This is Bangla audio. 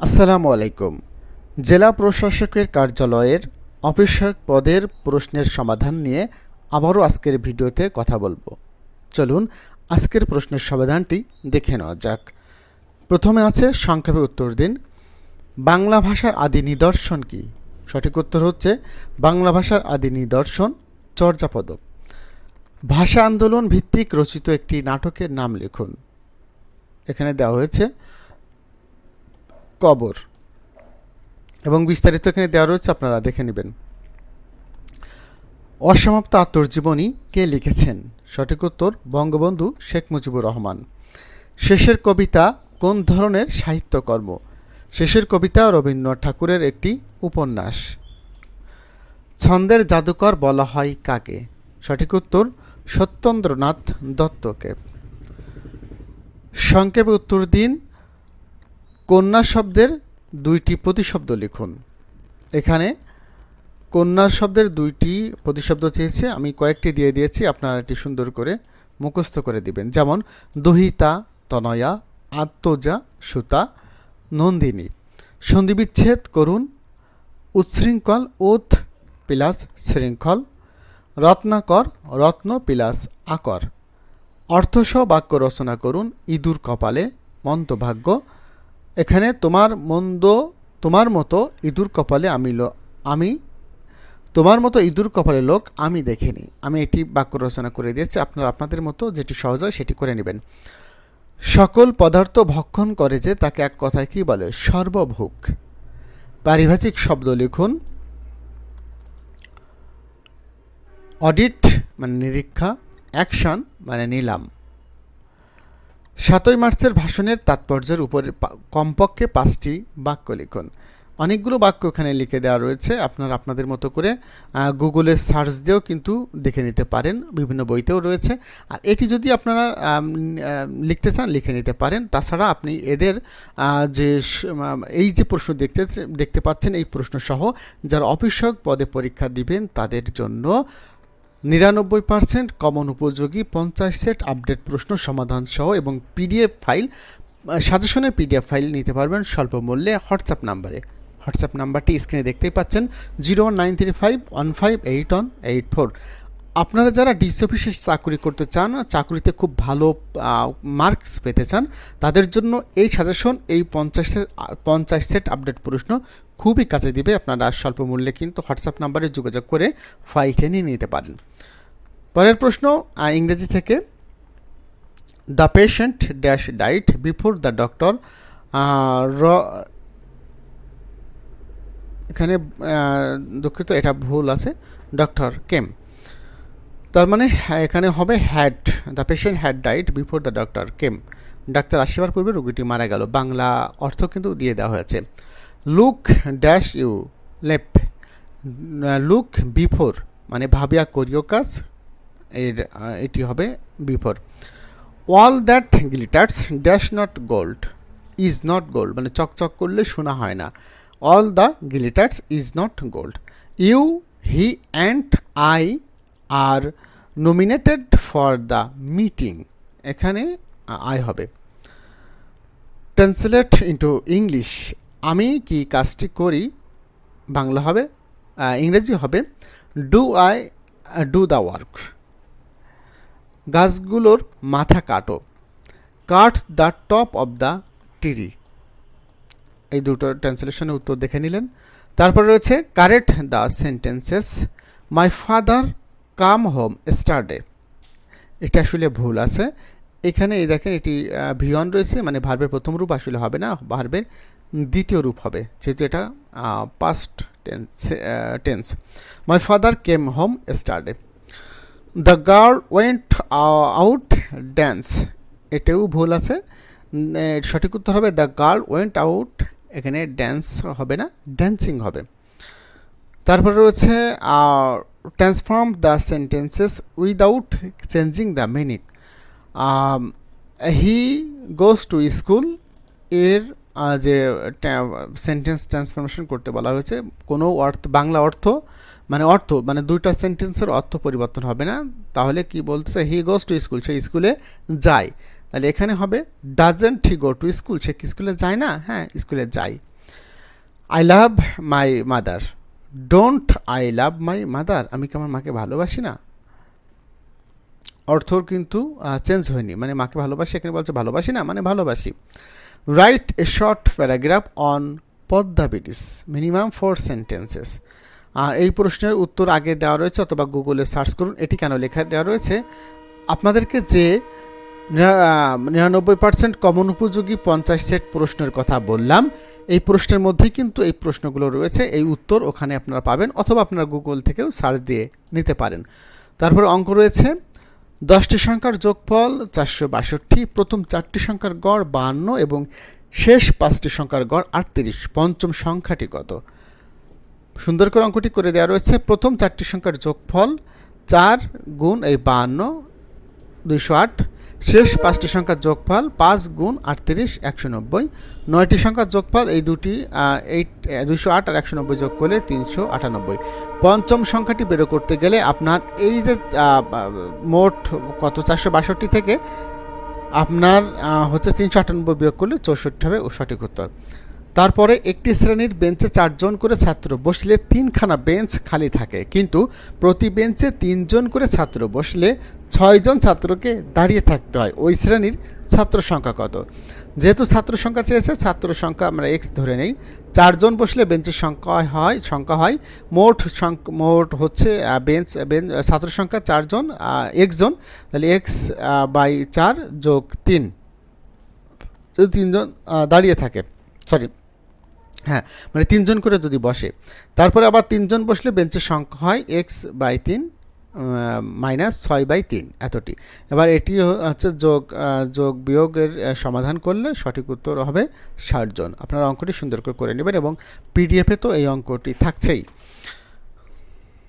আসসালামু আলাইকুম। জেলা প্রশাসকের কার্যালয়ের অফিসক পদের প্রশ্নের সমাধান নিয়ে আবারও আজকের ভিডিওতে কথা বলব। চলুন আজকের প্রশ্নের সমাধানটি দেখে নেওয়া যাক। প্রথমে আছে সংক্ষেপে উত্তর দিন। বাংলা ভাষার আদি নিদর্শন কি? সঠিক উত্তর হচ্ছে বাংলা ভাষার আদি নিদর্শন চর্যাপদ ভাষা আন্দোলন ভিত্তিক রচিত একটি নাটকের নাম লিখুন। এখানে দেওয়া হয়েছে কবর। এবং বিস্তারিত এখানে দেওয়া রয়েছে, আপনারা দেখে নেবেন। অসমাপ্ত আত্মজীবনী কে লিখেছেন? সঠিক উত্তর বঙ্গবন্ধু শেখ মুজিবুর রহমান। শেষের কবিতা কোন ধরনের সাহিত্যকর্ম? শেষের কবিতা রবীন্দ্রনাথ ঠাকুরের একটি উপন্যাস। ছন্দের জাদুকর বলা হয় কাকে? সঠিক উত্তর সত্যেন্দ্রনাথ দত্তকে। সংক্ষেপে উত্তর দিন কন্যা শব্দের দুইটি প্রতিশব্দ লিখুন। এখানে কন্যা শব্দের দুইটি প্রতিশব্দ চেয়েছে, আমি কয়েকটি দিয়ে দিয়েছি, আপনারা এটি সুন্দর করে মুখস্থ করে দিবেন। যেমন, দহিতা, তনয়া, আত্মজা, সুতা, নন্দিনী। সন্ধিবিচ্ছেদ করুন, উচ্ছৃঙ্খল, উৎ প্লাস শৃঙ্খল, রত্নাকর, রত্ন প্লাস আকর। অর্থসহ বাক্য রচনা করুন, ইঁদুর কপালে মন্তভাগ্য এখানে তোমার মন্দ, তোমার মতো ইঁদুর কপালে আমি আমি, তোমার মতো ইঁদুর কপালে লোক আমি দেখিনি। আমি এটি বাক্য রচনা করে দিয়েছি, আপনারা আপনাদের মতো যেটি সহজ হয় সেটি করে নেবেন। সকল পদার্থ ভক্ষণ করে যে তাকে এক কথায় কি বলে? সর্বভোগ। পারিভাষিক শব্দ লিখুন। অডিট মানে নিরীক্ষা, অ্যাকশন মানে নিলাম। সাতই মার্চের ভাষণের তাৎপর্যের উপরে কমপক্ষে পাঁচটি বাক্য লিখুন। অনেকগুলো বাক্য এখানে লিখে দেওয়া রয়েছে। আপনারা আপনাদের মতো করে গুগলে সার্চ দিয়েও কিন্তু দেখে নিতে পারেন। বিভিন্ন বইতেও রয়েছে। আর এটি যদি আপনারা লিখতে চান, লিখে নিতে পারেন। তাছাড়া আপনি এদের যে এই যে প্রশ্ন দেখতে দেখতে পাচ্ছেন, এই প্রশ্নসহ যারা অফিসক পদে পরীক্ষা দিবেন, তাদের জন্য নিরানব্বই পার্সেন্ট কমন উপযোগী পঞ্চাশ সেট আপডেট প্রশ্ন সমাধান সহ এবং পিডিএফ ফাইল সাজেশনের পিডিএফ ফাইল নিতে পারবেন স্বল্প মূল্যে হোয়াটসঅ্যাপ নাম্বারে। হোয়াটসঅ্যাপ নাম্বারটি স্ক্রিনে দেখতেই পাচ্ছেন zero one nine three five one five eight one eight four আপনারা যারা ডিসি অফিসে চাকরি করতে চান, চাকরিতে খুব ভালো মার্কস পেতে চান, তাদের জন্য এই সাজেশন এই পঞ্চাশ পঞ্চাশ সেট আপডেট প্রশ্ন খুবই কাজে দিবে। আপনারা স্বল্প মূল্যে কিন্তু হোয়াটসঅ্যাপ নাম্বারে যোগাযোগ করে ফাইলটা নিয়ে নিতে পারেন। পরের প্রশ্ন ইংরেজি থেকে, the patient dash diet before the doctor র, এখানে দুঃখিত, এটা ভুল আছে, ডক্টর কেম তার মানে এখানে হবে had the patient had diet before the doctor came doctor আসিবার পূর্বে রোগীটি মারা গেল। বাংলা অর্থ কিন্তু দিয়ে দেওয়া হয়েছে। Look dash you leap look before মানে ভাবিয়া করিও কাজ এর এটি হবে before. All that glitters dash not gold is not gold মানে চকচক করলে শোনা হয় না। All the glitters is not gold you he and I are nominated for the meeting এখানে আই হবে। ট্রান্সলেট ইন্টু ইংলিশ আমি কি কাজটি করি? বাংলা হবে ইংরেজি হবে। Do I do the work গাছগুলোর মাথা কাটো। Cut the top of the tree. এই দুটো ট্রান্সলেশনের উত্তর দেখে নিলেন। তারপর রয়েছে, correct the sentences my father come home yesterday এটা আসলে ভুল আছে। এখানে এই দেখেন, এটি ভিয়ন রয়েছে মানে ভার্বের প্রথম রূপ আসলে হবে না, ভার্বের দ্বিতীয় রূপ হবে, যেহেতু এটা past tense tense my father came home yesterday the girl went out dance এটাও ভুল আছে। সঠিক উত্তর হবে দ্য গার্ল ওয়েন্ট আউট এখানে ড্যান্স হবে না ড্যান্সিং হবে। তারপরে রয়েছে transform the sentences without changing the meaning he goes to স্কুলের যে সেন্টেন্স ট্রান্সফরমেশন করতে বলা হয়েছে, কোনো অর্থ, বাংলা অর্থ মানে অর্থ মানে দুইটা সেন্টেন্সের অর্থ পরিবর্তন হবে না। তাহলে কি বলছে হি গোস টু স্কুল সে স্কুলে যায়। তাহলে এখানে হবে doesn't he go to school সে কি স্কুলে যায় না? হ্যাঁ স্কুলে যায়। I love my mother don't I love my mother আমি কি আমার মাকে ভালোবাসি না? অর্থর কিন্তু চেঞ্জ হয়নি। মানে মাকে ভালোবাসি, এখানে বলছে ভালোবাসি না মানে ভালোবাসি। Write a short paragraph on পদ্মাবিটিস minimum four sentences এই প্রশ্নের উত্তর আগে দেওয়া রয়েছে অথবা গুগলে সার্চ করুন, এটি কেন লেখা দেওয়া রয়েছে। আপনাদেরকে যে নিরানব্বই পার্সেন্ট কমন উপযোগী পঞ্চাশ সেট প্রশ্নের কথা বললাম, এই প্রশ্নের মধ্যেই কিন্তু এই প্রশ্নগুলো রয়েছে, এই উত্তর ওখানে আপনারা পাবেন অথবা আপনারা গুগল থেকেও সার্চ দিয়ে নিতে পারেন। তারপর অঙ্ক রয়েছে, দশটি সংখ্যার যোগফল চারশো বাষট্টি, প্রথম চারটি সংখ্যার গড় বাহান্ন এবং শেষ পাঁচটি সংখ্যার গড় আটত্রিশ, পঞ্চম সংখ্যাটি কত? সুন্দর করে অঙ্কটি করে দেওয়া রয়েছে। প্রথম চারটি সংখ্যার যোগফল চার গুণ এই বাহান্ন, দুইশো আট। শেষ পাঁচটি সংখ্যার যোগফল পাঁচ গুণ আটত্রিশ, একশো নব্বই। নয়টি সংখ্যার যোগফল এই দুটি এইট দুশো আট আর একশো নব্বই যোগ করলে তিনশো আটানব্বই। পঞ্চম সংখ্যাটি বেরো করতে গেলে আপনার এই যে মোট কত? চারশো বাষট্টি থেকে আপনার হচ্ছে তিনশো আটানব্বই বিয়োগ করলে চৌষট্টি হবে সঠিক উত্তর। তারপরে একটি শ্রেণির বেঞ্চে চারজন করে ছাত্র বসলে তিনখানা বেঞ্চ খালি থাকে। কিন্তু প্রতি বেঞ্চে তিনজন করে ছাত্র বসলে ছয়জন ছাত্রকে দাঁড়িয়ে থাকতে হয়। ওই শ্রেণির ছাত্র সংখ্যা কত? যেহেতু ছাত্র সংখ্যা চেয়েছে, ছাত্র সংখ্যা আমরা এক্স ধরে নেই। চারজন বসলে বেঞ্চের সংখ্যা হয় সংখ্যা হয় মোট মোট হচ্ছে বেঞ্চ বেঞ্চ ছাত্র সংখ্যা চারজন একজন, তাহলে এক্স বাই চার যোগ তিন। তিনজন দাঁড়িয়ে থাকে সরি হ্যাঁ মানে তিনজন করে যদি বসে। তারপরে আবার তিনজন বসলে বেঞ্চের সংখ্যা হয় এক্স বাই তিন মাইনাস ছয় বাই তিন এতটি। এবার এটি হচ্ছে যোগ যোগ বিয়োগের সমাধান করলে সঠিক উত্তর হবে ষাটজন আপনারা অঙ্কটি সুন্দর করে করে নেবেন এবং পিডিএফে তো এই অঙ্কটি থাকছেই।